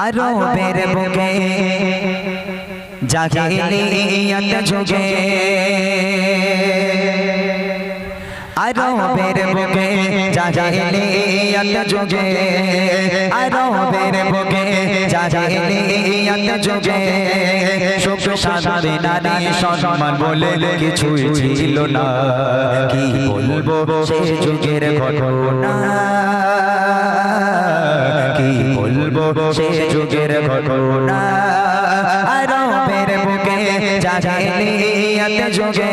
আরও বের বুকে জাহিলিয়াত যুগে আরও বের বুকে জাহিলিয়াত যুগে আরও বের বুকে জাহিলিয়াত যুগে সুখ শান্তি নারী সম্মান বলে কিছুই ছিল না কি বলব সে যুগের ঘটনা কি বলব সে যুগের ঘটনা আরবের বুকে জাহিলিয়াত যুগে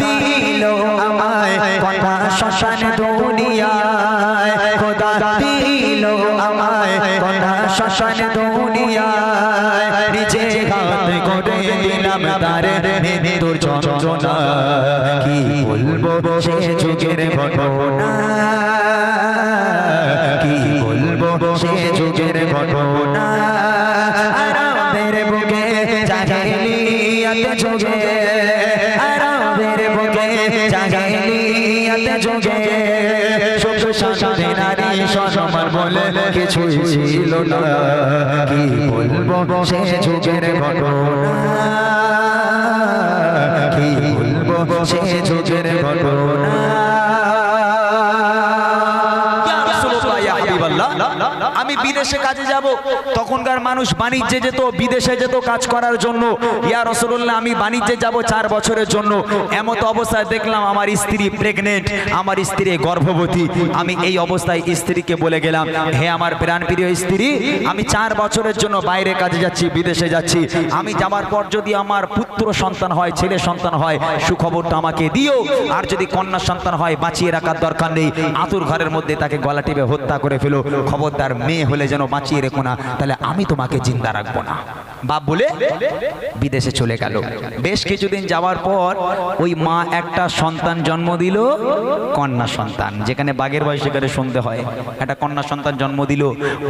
দিল আমায় কথা শ্মশান দুনিয়ায়। খোদা দিল আমায় কথা শ্মশান দুনিয়ায়। নিজে হাত করে দিলাম তারে মৃত্যুর যন্ত্রণা কি বলব? সে যুগের ঘটনা। কিছুই না। কি বলব? সে যুগের ঘটনা। কি বলব? সে যুগের ঘটনা। বিদেশে কাজে যাব, তখনকার মানুষ বাণিজ্যে যেত, বিদেশে যেত কাজ করার জন্য। ইয়া রসুল্লাহ আমি বাণিজ্যে যাব চার বছরের জন্য। এমত অবস্থায় দেখলাম আমার স্ত্রী প্রেগনেন্ট আমার স্ত্রী গর্ভবতী। আমি এই অবস্থায় স্ত্রীকে বলে গেলাম, হে আমার প্রাণ প্রিয় স্ত্রী, আমি চার বছরের জন্য বাইরে কাজে যাচ্ছি, বিদেশে যাচ্ছি। আমি যাওয়ার পর যদি আমার পুত্র সন্তান হয়, ছেলে সন্তান হয়, সুখবরটা আমাকে দিও। আর যদি কন্যা সন্তান হয়, বাঁচিয়ে রাখার দরকার নেই। আতুর ঘরের মধ্যে তাকে গলা টিপে হত্যা করে ফেলো। খবরদার মেয়ে হলে যেন বাঁচিয়ে রেখো না, তাহলে আমি তোমাকে জিন্দা রাখব না। বাপ বলে, বিদেশে চলে গেল। বেশ কিছুদিন যাওয়ার পর ওই মা একটা সন্তান জন্ম দিল, কন্যা সন্তান। যেখানে বাঘের বয়স সেখানে শুনতে হয়। একটা কন্যা সন্তান জন্ম দিল,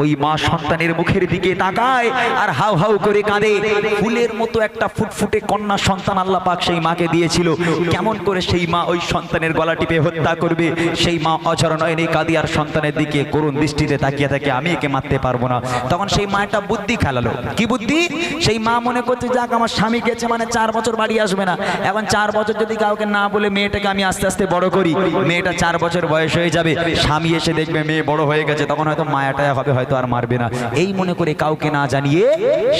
ওই মা সন্তানের মুখের দিকে তাকায় আর হাউ হাউ করে কাঁদে। ফুলের মতো একটা ফুটফুটে কন্যা সন্তান আল্লাহ পাক সেই মাকে দিয়েছিল। কেমন করে সেই মা ওই সন্তানের গলা টিপে হত্যা করবে? সেই মা অঝর নয়নে কাঁদি আর সন্তানের দিকে করুণ দৃষ্টিতে তাকিয়ে থাকে। আমি মারতে পারব না। তখন সেই মা একটা বুদ্ধি খেলালো। কি বুদ্ধি? সেই মা মনে করছে যাক আমার স্বামী গেছে মানে চার বছর বাড়ি আসবে না। এখন চার বছর যদি কাউকে না বলে মেয়েটাকে আমি আস্তে আস্তে বড় করি মেয়েটা চার বছর বয়স হয়ে যাবে। স্বামী এসে দেখবে মেয়ে বড় হয়ে গেছে তখন হয়তো মায়াটায় হবে হয়তো আর মারবে না। এই মনে করে কাউকে না জানিয়ে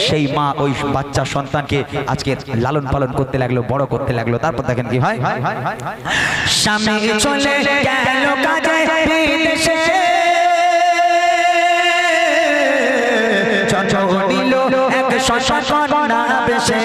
সেই মা ওই বাচ্চা সন্তানকে আজকে লালন পালন করতে লাগল বড় করতে লাগল। তারপর দেখেন কি হয়। স্বামী চলে গেল কাজে বিদেশে। নিল এক শশকন্যা বেশে।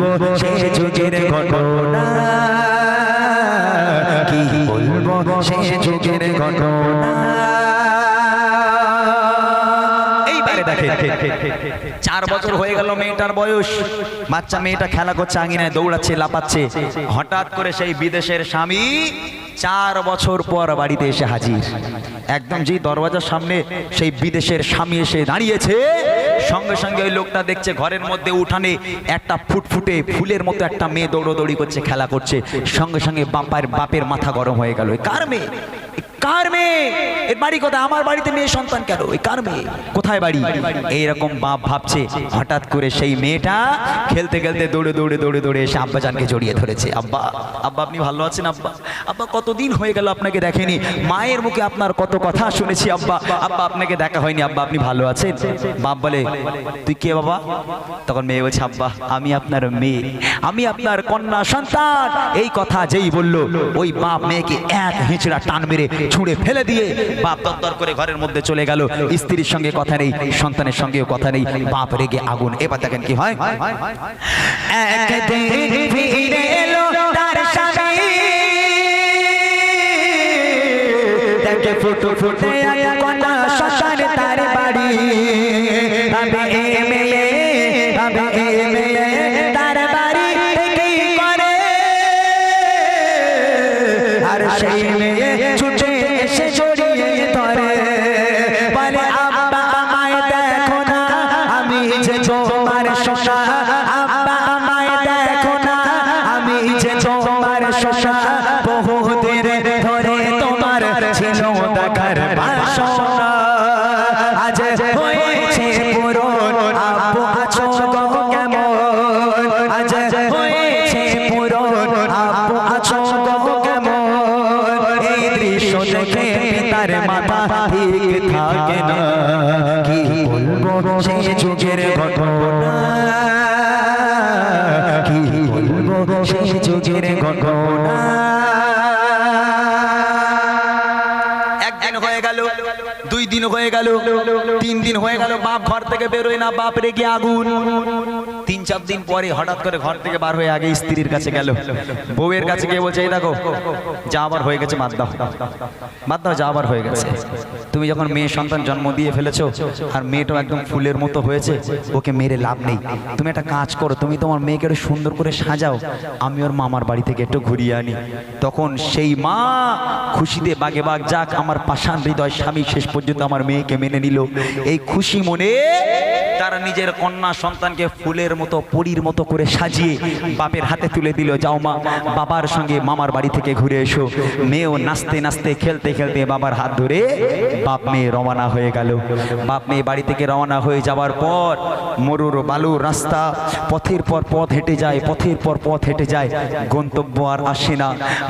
বলব সে যুগের ঘটনা। কি বলব সে যুগের ঘটনা। চার বছর হয়ে গেল মেয়েটার বয়স। বাচ্চা মেয়েটা খেলা করছে আঙিনায় দৌড়াচ্ছে লাপাচ্ছে হঠাৎ করে সেই বিদেশের স্বামী চার বছর পর বাড়িতে এসে হাজির। একদম যেই দরওয়াজার সামনে সেই বিদেশের স্বামী এসে দাঁড়িয়েছে। সঙ্গে সঙ্গে ওই লোকটা দেখছে ঘরের মধ্যে উঠানে একটা ফুটফুটে ফুলের মতো একটা মেয়ে দৌড়োদৌড়ি করছে খেলা করছে। সঙ্গে সঙ্গে বাপার বাপের মাথা গরম হয়ে গেল। কার মেয়ে? কার মেয়ে? এর বাড়ি কোথায়? আমার বাড়িতে মেয়ে সন্তান কেন? ওই কার মেয়ে? কোথায় বাড়ি? এইরকম বাপ ভাবছে, হঠাৎ করে সেই মেয়েটা খেলতে খেলতে দৌড়ে দৌড়ে দৌড়ে দৌড়ে এসে আব্বাজানকে জড়িয়ে ধরেছে। আব্বা আব্বা আপনি ভালো আছেন আব্বা? আব্বা কতদিন হয়ে গেল আপনাকে দেখেনি? মায়ের মুখে আপনার কত কথা শুনেছি আব্বা। আব্বা আপনাকে দেখা হয়নি। আব্বা আপনি ভালো আছেন? বাপ বলে, তুই কে বাবা? তখন মেয়ে বলছে, আব্বা, আমি আপনার মেয়ে। আমি আপনার কন্যা সন্তান। এই কথা যেই বলল, ওই বাপ মেয়েকে এক হিঁচড়া টান মেরে ছুঁড়ে ফেলে দিয়ে বাপ দরদর করে ঘরের মধ্যে চলে গেল। স্ত্রীর সঙ্গে কথা নেই, সন্তানের সঙ্গেও কথা নেই। বাপ রেগে আগুন। এবার দেখেন কি হয়। হয়ে গেল বাপ ঘর থেকে বেরোয় না বাপ রেগে আগুন? তিন চার দিন পরে হঠাৎ করে ঘর থেকে বার হয়ে আগে স্ত্রীর কাছে গেল। বউয়ের কাছে গিয়ে বলছে, এই দেখো, যা আবার হয়ে গেছে, মাত দাও। দাও, যা আবার হয়ে গেছে। তুমি যখন মেয়ে সন্তান জন্ম দিয়ে ফেলেছো, আর মেয়েটাও একদম ফুলের মতো হয়েছে, ওকে মেরে লাভ নেই। তুমি একটা কাজ করো, তুমি তোমার মেয়েকে একটু সুন্দর করে সাজাও। আমি ওর মামার বাড়ি থেকে একটু ঘুরিয়ে আনি। তখন সেই মা খুশিতে বাগে বাগ যাক, আমার পাষাণ হৃদয় স্বামী শেষ পর্যন্ত আমার মেয়েকে মেনে নিল। এই খুশি মনে তারা নিজের কন্যা সন্তানকে ফুলের মতো, পরীর মতো করে সাজিয়ে বাপের হাতে তুলে দিল। যাও মা, বাবার সঙ্গে মামার বাড়ি থেকে ঘুরে এসো। মেয়েও নাচতে নাচতে, খেলতে খেলতে বাবার হাত ধরে বাপ মেয়ে রওনা হয়ে গেল। বাপ মেয়ে বাড়ি থেকে রওনা হয়ে যাওয়ার পর মরুর বালুর রাস্তা পথের পর পথ হেঁটে যায়, পথের পর পথ হেঁটে যায়। গন্তব্য আর আসে না,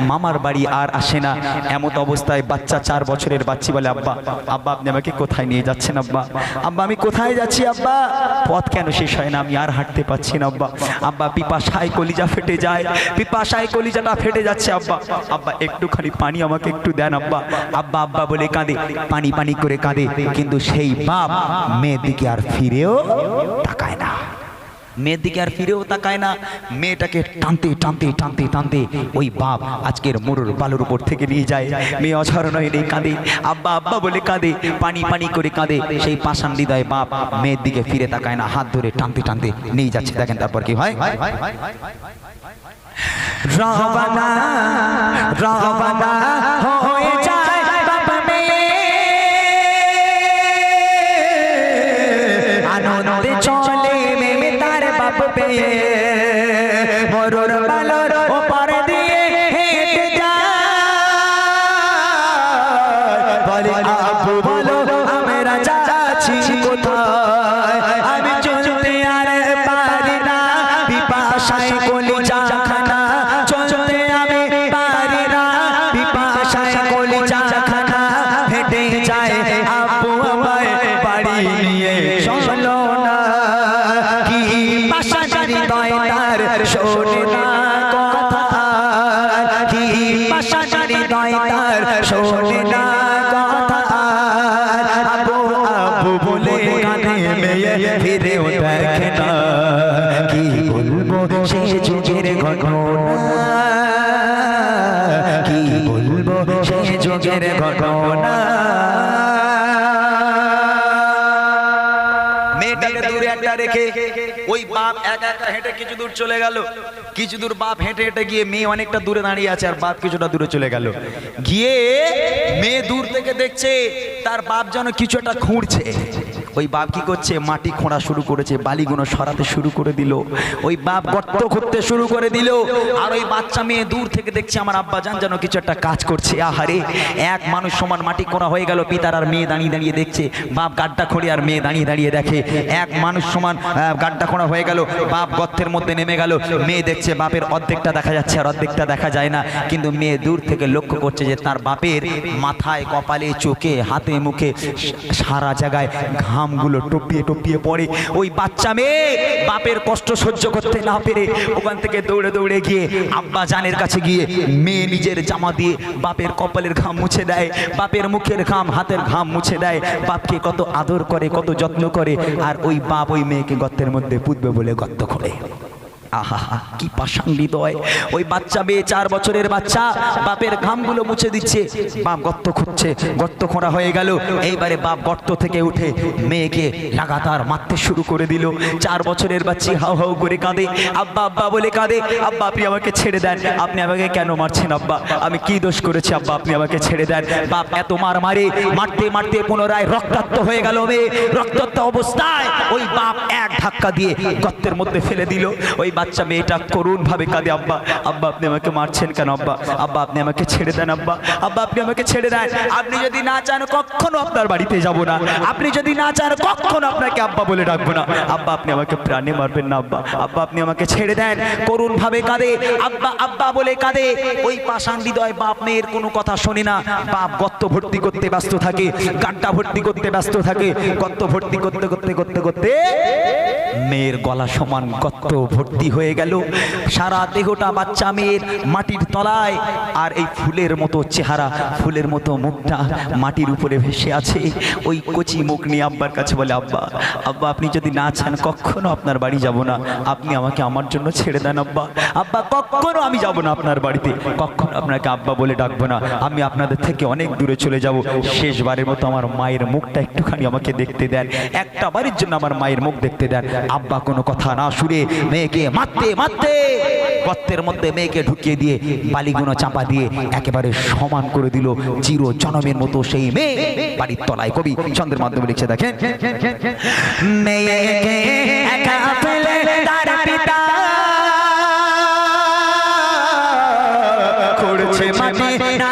মামার বাড়ি আর আসে না। এমত অবস্থায় বাচ্চা চার বছরের বাচ্চি বলে, আব্বা আব্বা, আপনি আমাকে কোথায় নিয়ে যাচ্ছেন, আব্বা? আব্বা, আমি কোথায় যাচ্ছি, আব্বা? পথ কেন শেষ হয় না, আমি আর হাঁটতে পারছি না, আব্বা। আব্বা, পিপাসায় কলিজা ফেটে যায়। পিপাসায় কলিজাটা ফেটে যাচ্ছে, আব্বা। আব্বা, একটুখানি পানি আমাকে একটু দেন, আব্বা। আব্বা আব্বা বলে কাঁদে। পানি পানি করে কাঁদে। কিন্তু সেই বাপ মেয়ের দিকে আর ফিরেও তাকায় না। মেয়ের দিকে আর ফিরেও তাকায় না। মেয়েটাকে টানতে টানতে টানতে টানতে ওই বাপ আজকের মরুর বালুর উপর থেকে নিয়ে যায়। মেয়ে অঝর হয়ে নেই কাঁদে। আব্বা আব্বা বলে কাঁদে পানি পানি করে কাঁদে। সেই পাষাণ হৃদয় বাপ মেয়ের দিকে ফিরে তাকায় না হাত ধরে টানতে টানতে নিয়ে যাচ্ছে। দেখেন তারপর কি হয়? রবানা রবানা তার শোনে না কথা আব্বু আব্বু বলে কানে দেখে কি বলব সে যুগের ঘটনা? কি বলব সে যুগের ঘটনা? মেয়েটাকে দূরে একটা রেখে ওই বাপ একা একা হেঁটে কিছু দূর চলে গেল। কিছু দূর বাপ হেঁটে হেঁটে গিয়ে মেয়ে অনেকটা দূরে দাঁড়িয়ে আছে আর বাপ কিছুটা দূরে চলে গেল। গিয়ে মেয়ে দূর থেকে দেখছে তার বাপ যেন কিছু একটা খুঁড়ছে। ওই বাপ কি করছে? মাটি খোঁড়া শুরু করেছে, বালিগুলো সরাতে শুরু করে দিল। ওই বাপ গর্ত করতে শুরু করে দিল। আর ওই বাচ্চা মেয়ে দূর থেকে দেখছে, আমার আব্বা জান যেন কিছু একটা কাজ করছে। আহারে, এক মানুষ সমান মাটি খোঁড়া হয়ে গেল, পিতার আর মেয়ে দাঁড়িয়ে দাঁড়িয়ে দেখছে। বাপ গাড্ডা খড়ি আর মেয়ে দাঁড়িয়ে দাঁড়িয়ে দেখে। এক মানুষ সমান গাড্ডা খোঁড়া হয়ে গেল, বাপ গর্তের মধ্যে নেমে গেল। মেয়ে দেখছে বাপের অর্ধেকটা দেখা যাচ্ছে আর অর্ধেকটা দেখা যায় না। কিন্তু মেয়ে দূর থেকে লক্ষ্য করছে যে তার বাপের মাথায়, কপালে, চোখে, হাতে, মুখে সারা জায়গায় ঘামগুলো টপিয়ে টপিয়ে পড়ে। ওই বাচ্চা মেয়ে বাপের কষ্ট সহ্য করতে না পেরে ওখান থেকে দৌড়ে দৌড়ে গিয়ে আব্বা জানের কাছে গিয়ে মেয়ে নিজের জামা দিয়ে বাপের কপালের ঘাম মুছে দেয়, বাপের মুখের ঘাম, হাতের ঘাম মুছে দেয়। বাপকে কত আদর করে, কত যত্ন করে, আর ওই বাপ ওই মেয়েকে গর্তের মধ্যে পুতবে বলে গর্ত করে আহা কি হৃদয়। ওই বাচ্চা মেয়ে, চার বছরের বাচ্চা, বাপের ঘামগুলো মুছে দিচ্ছে। বাপ গর্ত গর্ত খোঁড়া হয়ে গেল। বাপ গর্ত থেকে উঠে মেয়েকে মারতে শুরু করে চার বছরের হাউ হাউ করে কাঁদে। আব্বা আব্বা বলে কাঁদে আমাকে ছেড়ে দেন। আপনি আমাকে কেন মারছেন, আব্বা? আমি কি দোষ করেছি, আব্বা? আপনি আমাকে ছেড়ে দেন। বাপ এত মার মারে, মারতে মারতে পুনরায় রক্তাক্ত হয়ে গেল রক্তাক্ত অবস্থায় ওই বাপ এক ধাক্কা দিয়ে গর্তের মধ্যে ফেলে দিল। ওই বাচ্চা মেয়েটা করুণ ভাবে কাঁদে, আব্বা আব্বা, আপনি আমাকে মারছেন কেন, আব্বা? আব্বা, আপনি আমাকে ছেড়ে দেন, আব্বা। আব্বা, আপনি আমাকে ছেড়ে দেন। আপনি যদি না চান কখনো আপনার বাড়িতে যাব না। আপনি যদি না চান কখনো আপনাকে আব্বা বলে ডাকবো না। আব্বা, আপনি আমাকে প্রাণে মারবেন না, আব্বা। আব্বা, আপনি আমাকে ছেড়ে দেন। করুণ ভাবে কাঁদে। আব্বা আব্বা বলে কাঁদে। ওই পাষাণ হৃদয় বাপ মেয়ের কোনো কথা শোনে না। বাপ গর্ত ভর্তি করতে ব্যস্ত থাকে গাড্ডা ভর্তি করতে ব্যস্ত থাকে। গর্ত ভর্তি করতে করতে করতে করতে, মেয়ের গলা সমান গর্ত ভর্তি হয়ে গেল। সারা দেহটা বাচ্চা মেয়ের মাটির তলায়, আর এই ফুলের মতো চেহারা, ফুলের মতো মুখটা মাটির উপরে ভেসে আছে। ওই কচি মুখ নিয়ে আব্বার কাছে বলে, আব্বা আব্বা, আপনি যদি না চান, কখনো আপনার বাড়ি যাব না। আপনি আমাকে আমার জন্য ছেড়ে দেন, আব্বা। আব্বা, কখনো আমি যাব না আপনার বাড়িতে। কখনো আপনাকে আব্বা বলে ডাকবো না। আমি আপনাদের থেকে অনেক দূরে চলে যাব। শেষবারের মতো আমার মায়ের মুখটা একটুখানি আমাকে দেখতে দেন। একটা বাড়ির জন্য আমার মায়ের মুখ দেখতে দেন। আব্বা কোনো কথা না শুনে মেয়েকে মারতে মারতে। গর্তের মধ্যে মেয়েকে ঢুকিয়ে দিয়ে বালিগুলো চাপা দিয়ে একেবারে সমান করে দিল চির জনমের মতো সেই মেয়ে। বাড়ির তলায় কবি চন্দ্রের মাধ্যমে লিখছে, দেখেন। মেয়েকে করছে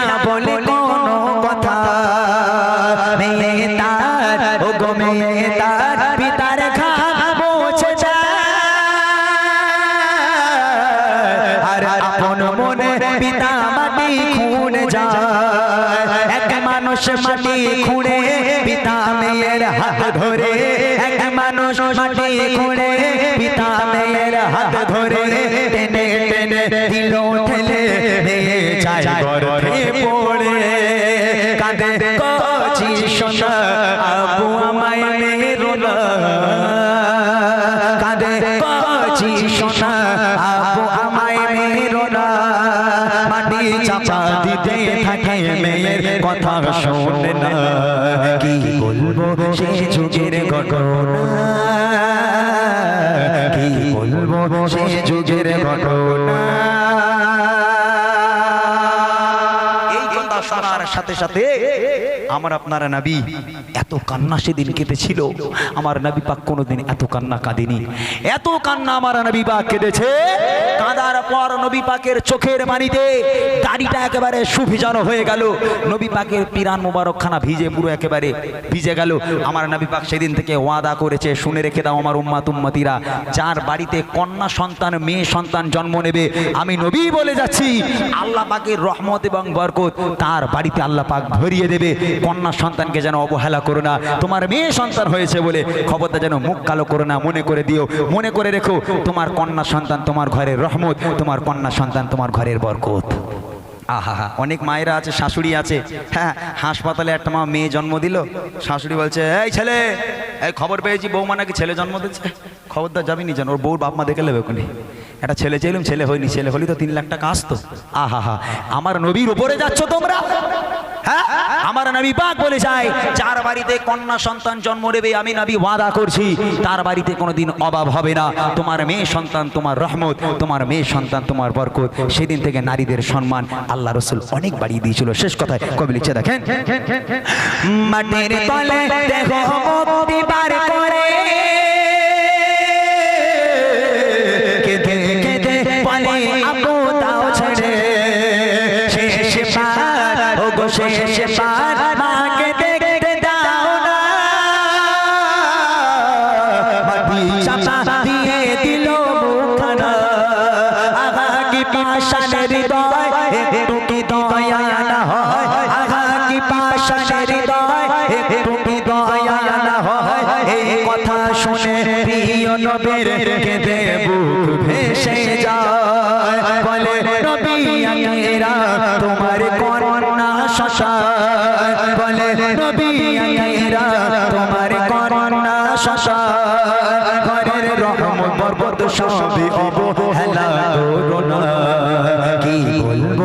না বলে শোনে না। কি বলব? সে যুগের ঘটনা। কি বলব? সে যুগের ঘটনা। এই কথা শোনার সাথে সাথে আমার আপনার নবী এত কান্না সেদিন কেঁদেছিল। আমার নবী পাক কোনোদিন এত কান্না কাঁদেনি। এত কান্না আমার নবী পাক কেঁদেছে। কাঁদার পর নবী পাকের চোখের মানিতে দাড়িটা একেবারে সুভিজানো হয়ে গেল। নবী পাকের পিরান মোবারকখানা ভিজে পুরো একেবারে ভিজে গেল। আমার নবী পাক সেদিন থেকে ওয়াদা করেছে, শুনে রেখে দাও আমার উম্মাত উম্মাতিরা, যার বাড়িতে কন্যা সন্তান, মেয়ে সন্তান জন্ম নেবে, আমি নবী বলে যাচ্ছি। আল্লাহ পাকের রহমত এবং বরকত তার বাড়িতে আল্লাহ পাক ভরিয়ে দেবে। কন্যা সন্তানকে যেন অবহেলা করো না। তোমার মেয়ে সন্তান হয়েছে বলে খবরটা যেন মুখ কালো করো না, মনে করে দিও। মনে করে রেখো, তোমার কন্যা সন্তান তোমার ঘরের রহমত, তোমার কন্যা সন্তান তোমার ঘরের বরকত। আহা, অনেক মায়েরা আছে, শাশুড়ি আছে। হ্যাঁ হাসপাতালে একটা মা মেয়ে জন্ম দিল। শাশুড়ি বলছে, এই ছেলে, এই খবর পেয়েছি, বৌমা নাকি ছেলে জন্ম দিচ্ছে? খবরদার যাবি নি জানো ওর বউর বাপ মা দেখে নেবে ওখানে একটা ছেলে চাইলাম ছেলে হয়নি, ছেলে হলি তো তিন লাখ টাকা আসতো। আহা হা আমার নবীর উপরে যাচ্ছ তোমরা? হ্যাঁ? আমার নবী পাক বলে যায়, যার বাড়িতে কন্যা সন্তান জন্ম নেবে, আমি নবী ওয়াদা করছি, তার বাড়িতে কোনোদিন অভাব হবে না। তোমার মেয়ে সন্তান তোমার রহমত, তোমার মেয়ে সন্তান তোমার বরকত। সেদিন থেকে নারীদের সম্মান আল্লাহ রসুল অনেক বাড়িয়ে দিয়েছিল। শেষ কথায় কবি লিখছে, দেখেন। মাটির তলে করে। বলে আপু দাও ছেড়ে। শেষ পার ও গো শেষ পার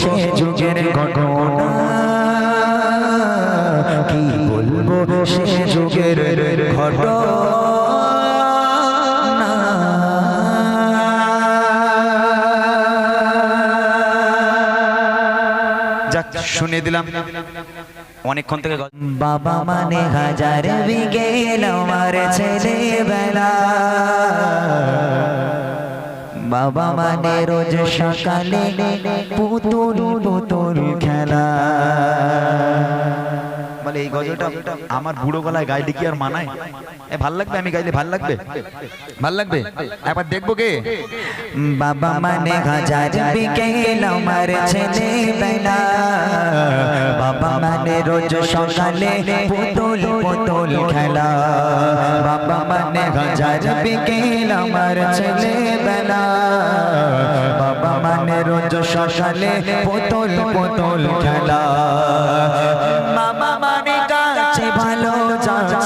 সে যুগের ঘটনা কি বলব সে যুগের যাক শুনে দিলাম অনেকক্ষণ থেকে বাবা মানে হাজার বিগেল আমার ছেলেবেলা। বাবা মানে রোজ সকালে পুতুল পুতুল খেলা। বলে এই গজলটা আমার বুড়ো গলায় গাইলে কি আর মানায়? এ ভালো লাগবে আমি গাইলে ভালো লাগবে। ভালো লাগবে? একবার দেখব কে? বাবা মানে হাজার বিকেল আমার ছেলেবেলা বাবা মানে রোজ সকালে পুতুল পুতুল খেলা। বাবা মানে হাজার বিকেল আমার ছেলেবেলা বাবা মানে রোজ সকালে পুতুল পুতুল খেলা।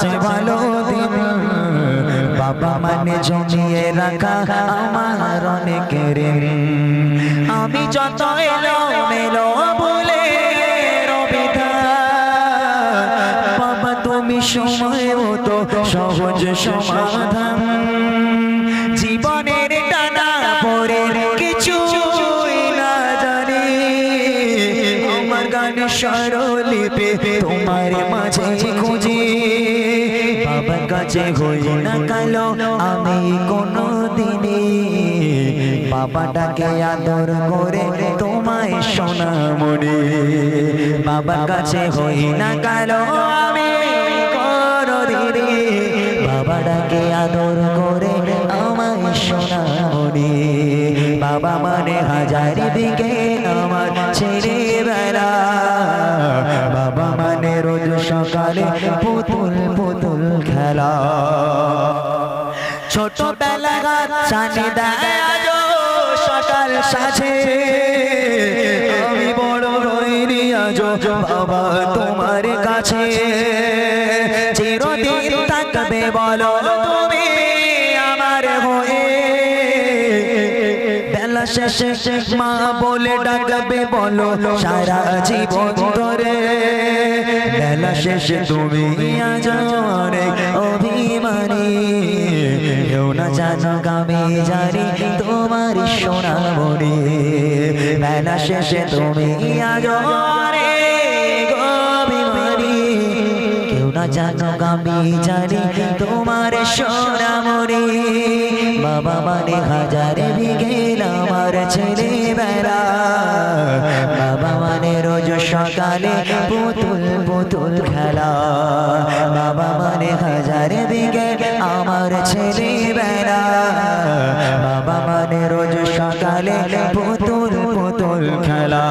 যাচ্ছে ভালো দিন। বাবা মানে জমিয়ে রাখা আমার অনেকের ঋণ। আমি যত মেলো বলে সময় সহজ সমাধান। জীবনের টানা পরে কিছু না জানি। আমার গান স্বরলিপে কাছে হই না কালো আমি কোনো দিনে বাবাটাকে আদর করে তোমায় সোনা মনে বাবার কাছে হই না কালো আমি কোনো দিনে বাবাটাকে আদর করে আমায় সোনা মনে বাবা মানে হাজার দিকে খেলা ছোটবেলা সানি দেয় সকাল সাজে আমি বড় হইনি আজো বাবা তোমার কাছে। চিরদিন থাকবে বলো তুমি আমার হয়ে। বেলা শেষে মা বলে ডাকবে, বলো সারা জীবন ধরে। বেলা শেষে তুমি আজ আমি জানি তোমার সোনা মনে। বেলা শেষে তুমি কেউ না জানো আমি জানি তোমার সোনা মনে। বাবা মানে হাজারে বিঘেল আমার ছেলেবেলা বাবা মানে রোজ সকালে পুতুল পুতুল খেলা। বাবা মানে হাজারে বিঘেল আমার ছেলেবেলা বাবা মানে রোজ সকালে পুতুল পুতুল খেলা।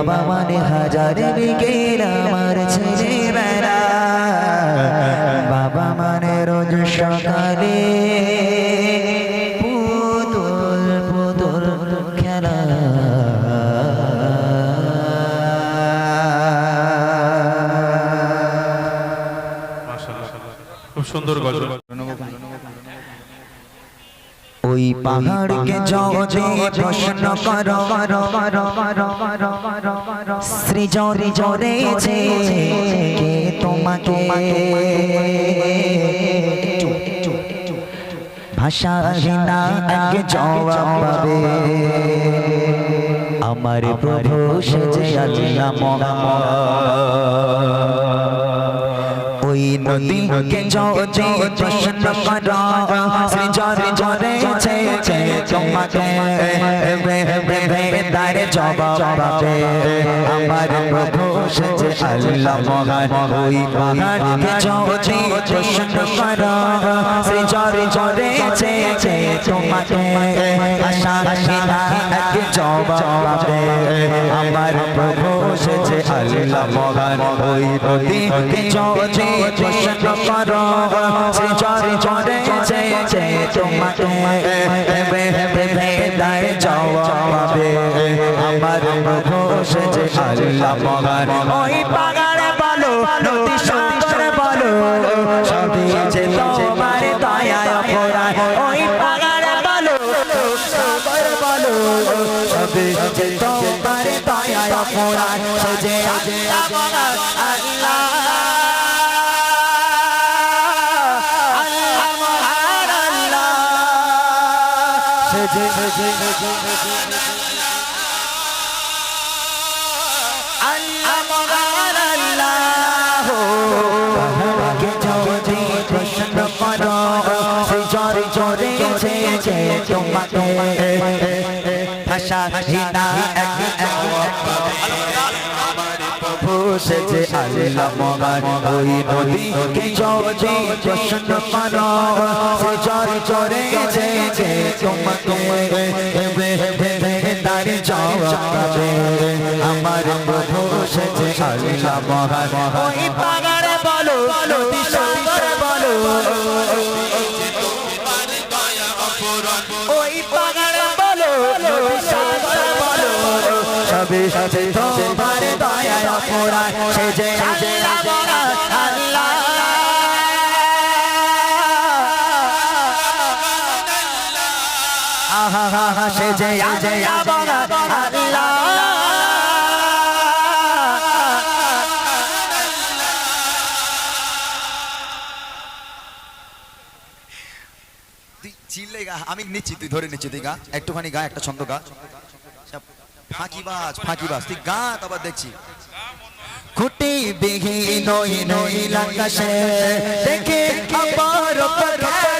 বাবা মানে হাজার বিকেল আমার ছেলেবেলা বাবা মানে রোজ সকালে পাহাড়কে যদি প্রশ্ন করো। সৃজরে জরেছে কে তোমাকে? জবাব পাবে। আমার প্রভু সেজে আল্লাহ ওই নদীকে যদি প্রশ্ন করো। সৃজরে কে তোমাকে তার জবাব পাবে। আমার প্রভু সেজে আল্লাহ মহান, ওই পাহাড়কে যদি প্রশ্ন করো সৃজরে জরেছে কে তোমাকে আশা হিনা এক জবাব পাবে। আমার প্রভু সেজে আল্লাহ মহান, ওই নদীকে যদি প্রশ্ন করো সৃজরে জরেছে কে তোমাকে তার জবাব। পাবে আমার ঘোষ যে আল্লাহ মহান। ওই পাগাড়ে যে আল্লাহ মহান ওই নদীকে যদি প্রশ্ন করো সে জরে জরে যে তোমাকে মহান ওই পাগাড়ে বলো নদী সাগরে বলো। ওই পাগাড়ে বলো নদী সাগরে বলো। সবে সবে তোমার দয়া অপরাধ সেজে আল্লাহ আল্লাহ। আহা হা হা আজে আবারা আল্লাহ আমি নিচ্ছি, তুই ধরে নিচ্ছি, তুই গা। একটুখানি গা, একটা ছন্দ গা। ফাঁকিবাজ ফাঁকিবাজ তুই গা, তারপর দেখছি। খুঁটি বিহি নই নই আকাশে দেখে আমার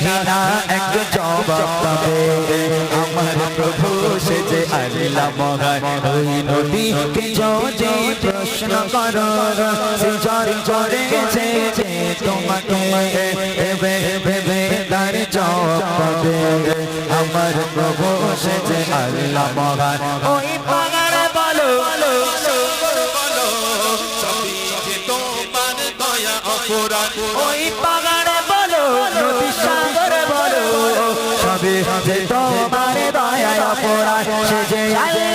হিনা এক জবাব পাবে। আমার প্রভু সে যে আল্লাহ মহান, ওই নদীকে যদি প্রশ্ন করো সে চরে চরে যে তোমাকে ভেবে ভেবে তার জবাব পাবে। আমার প্রভু সে যে আল্লাহ মহান, ওই পাগাড়ে বলো ওই পাগাড়ে তোমার দয়া অপরাধ সে যে